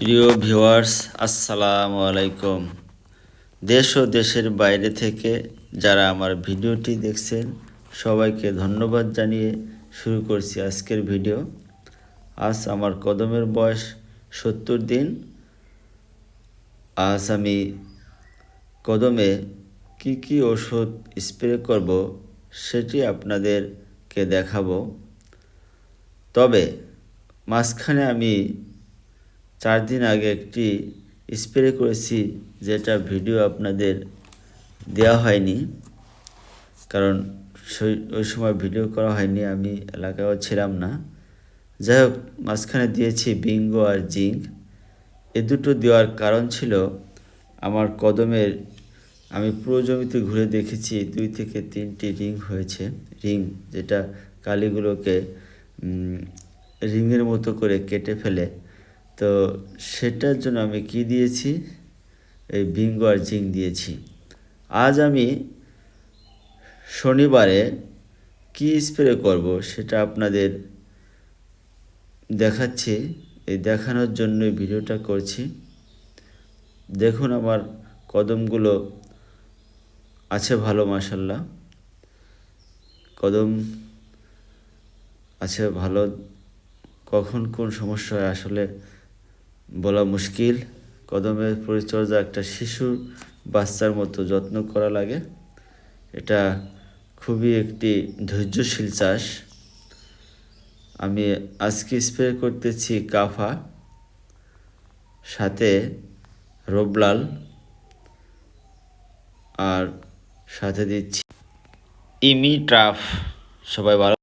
প্রিয় ভিউয়ার্স, আসসালামু আলাইকুম। দেশ ও দেশের বাইরে থেকে যারা আমার ভিডিওটি দেখছেন, সবাইকে ধন্যবাদ জানিয়ে শুরু করছি আজকের ভিডিও। আজ আমার কদমের বয়স সত্তর দিন। আজ আমি কদমে কি কি ওষুধ স্প্রে করব সেটি আপনাদেরকে দেখাবো। তবে মাঝখানে আমি চার দিন আগে একটি স্প্রে করেছি, যেটা ভিডিও আপনাদের দেওয়া হয়নি। কারণ ওই সময় ভিডিও করা হয়নি, আমি এলাকায়ও ছিলাম না। যাই হোক, মাঝখানে দিয়েছি বিঙ্গো আর জিঙ্ক। এ দুটো দেওয়ার কারণ ছিল, আমার কদমের, আমি পুরো জমিতে ঘুরে দেখেছি, দুই থেকে তিনটি রিং হয়েছে। রিং, যেটা কালিগুলোকে রিংয়ের মতো করে কেটে ফেলে। তো সেটার জন্য আমি কি দিয়েছি? এই বিঙ্গো আর জিঙ্ক দিয়েছি। আজ আমি শনিবারে কি স্প্রে করব সেটা আপনাদের দেখাচ্ছি। এই দেখানোর জন্যই ভিডিওটা করছি। দেখুন আমার কদমগুলো আছে ভালো মাসাল্লাহ কদম আছে ভালো। কখন কোন সমস্যা হয় আসলে বলা মুশকিল। কদমের পরিচর্যা একটা শিশুর বাচ্চার মতো যত্ন করা লাগে। এটা খুবই একটি ধৈর্যশীল চাষ। আমি আজকে স্প্রে করতেছি কাফা, সাথে রোবলাল, আর সাথে দিচ্ছি ইমি ট্রাফ। সবাই ভালো